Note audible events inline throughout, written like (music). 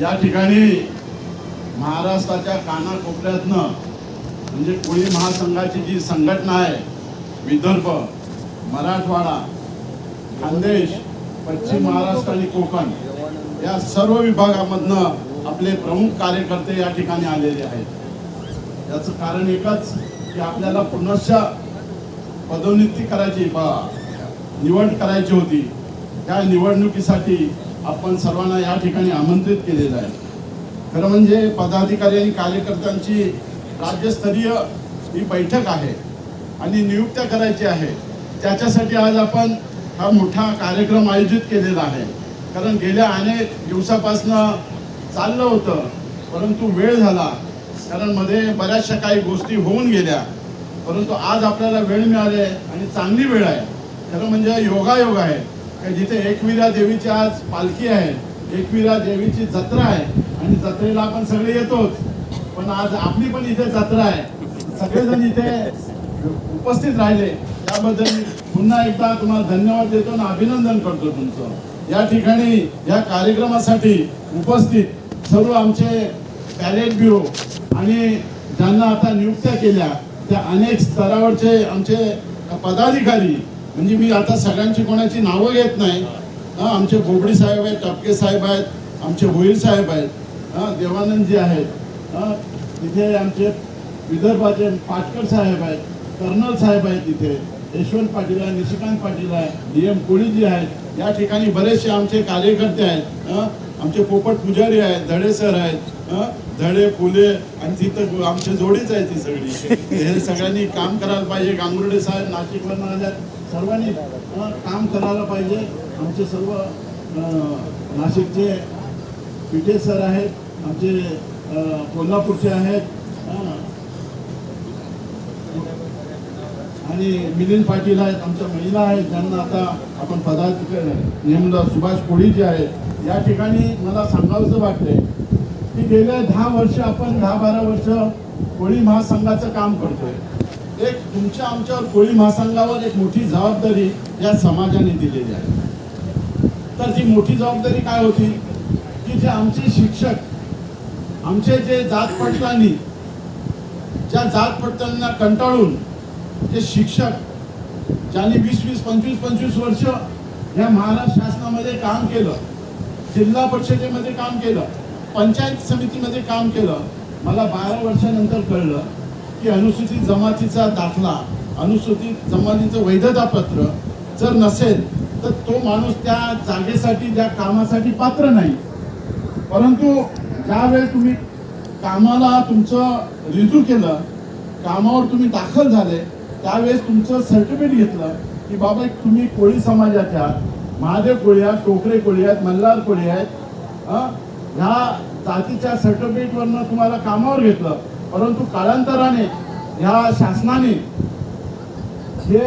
या ठिकाणी महाराष्ट्राच्या कानाकोपऱ्यातनं म्हणजे कोळी महासंघाची जी संघटना आहे विदर्भ मराठवाडा खानदेश पश्चिम महाराष्ट्र आणि कोकण या सर्व विभागामधनं आपले प्रमुख कार्यकर्ते या ठिकाणी आलेले आहेत. याचं कारण एकच की आपल्याला पुनश्च पदोन्नती करायची बा निवड करायची होती. त्या निवडणुकीसाठी आपण सर्वांना या ठिकाणी आमंत्रित केलेलं आहे. खरं म्हणजे पदाधिकारी आणि कार्यकर्त्यांची राज्यस्तरीय ही बैठक आहे आणि नियुक्त्या करायची आहे. त्याच्यासाठी आज आपण हा मोठा कार्यक्रम आयोजित केलेला आहे. कारण गेल्या अनेक दिवसापासनं चाललं होतं परंतु वेळ झाला. कारण मध्ये बऱ्याचशा काही गोष्टी होऊन गेल्या. परंतु आज आपल्याला वेळ मिळाली आहे आणि चांगली वेळ आहे. खरं म्हणजे योगायोग आहे. जिथे एकविरा देवीची आज पालखी आहे एकविरा देवीची जत्रा आहे आणि जत्रेला आपण सगळे येतोच. पण आज आपली पण इथे जत्रा आहे. सगळेजण इथे उपस्थित राहिले. त्याबद्दल मी पुन्हा एकदा तुम्हाला धन्यवाद देतो आणि अभिनंदन करतो तुमचं. या ठिकाणी या कार्यक्रमासाठी उपस्थित सर्व आमचे पॅलेट ब्युरो आणि ज्यांना आता नियुक्त्या केल्या त्या अनेक स्तरावरचे आमचे पदाधिकारी म्हणजे मी आता सगळ्यांची कोणाची नावं घेत नाही. हं, आमचे बोबडी साहेब आहेत टपके साहेब आहेत आमचे भोईर साहेब आहेत. देवानंद देवानंदजी आहेत. तिथे आमचे विदर्भाचे पाटकर साहेब आहेत कर्नल साहेब आहेत तिथे यशवंत पाटील आहे निशिकांत पाटील आहे डी एम कोळीजी आहेत. या ठिकाणी बरेचसे आमचे कार्यकर्ते आहेत. आमचे पोपट पुजारी आहेत धडे सर आहेत धडे फुले आणि तिथं आमची जोडीच आहे ती सगळी. हे सगळ्यांनी काम करायला पाहिजे. गांगुर्डे साहेब नाशिकवरून आल्यात. सर्वांनी काम करायला पाहिजे. आमचे सर्व नाशिकचे पिठे सर आहेत आमचे कोल्हापूरचे आहेत हं. आणि मिलिंद पाटील आहेत आमच्या महिला आहेत ज्यांना आता आपण पदाधिकारी नेमलं सुभाष कोळी जे आहेत या ठिकाणी मला सांगावंसं वाटतंय की गेल्या दहा वर्ष आपण दहा बारा वर्ष कोळी महासंघाचं काम करतोय. एक तुमच्या आमच्यावर कोळी महासंघावर एक मोठी जबाबदारी या समाजाने दिलेली आहे. तर ती मोठी जबाबदारी काय होती? की जे आमचे शिक्षक आमचे जे जात पडताळणी ज्या जात पडताळणींना कंटाळून जे शिक्षक ज्यांनी वीस वीस पंचवीस पंचवीस वर्ष या महाराष्ट्र शासनामध्ये काम केलं जिल्हा परिषदेमध्ये काम केलं पंचायत समितीमध्ये काम केलं मला बारा वर्षानंतर कळलं की अनुसूचित जमातीचा दाखला अनुसूचित जमातीचं वैधता पत्र जर नसेल तर तो माणूस त्या जागेसाठी त्या कामासाठी पात्र नाही. परंतु ज्यावेळेस तुम्ही कामाला तुमचं रिजू केलं कामावर तुम्ही दाखल झाले त्यावेळेस तुमचं सर्टिफिकेट घेतलं की बाबा तुम्ही कोळी समाजाच्या महादेव कोळी आहेत टोकरे कोळी आहेत मल्हार कोळी आहेत ह्या जातीच्या सर्टिफिकेटवरनं तुम्हाला कामावर घेतलं. परंतु कालांतराने ह्या शासनाने हे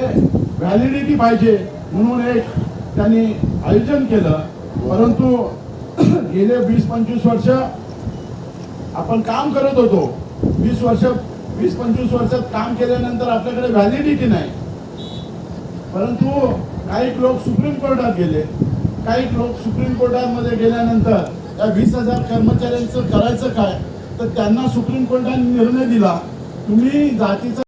व्हॅलिडिटी पाहिजे म्हणून एक त्यांनी आयोजन केलं. परंतु (clears throat) गेले वीस पंचवीस वर्ष आपण काम करत होतो. वीस वर्ष वीस पंचवीस वर्षात काम केल्यानंतर आपल्याकडे व्हॅलिडिटी नाही. परंतु काही लोक सुप्रीम कोर्टात गेले. काही लोक सुप्रीम कोर्टामध्ये गेल्यानंतर त्या वीस हजार कर्मचाऱ्यांचं करायचं काय? तर त्यांना सुप्रीम कोर्टाने निर्णय दिला तुम्ही जातीचा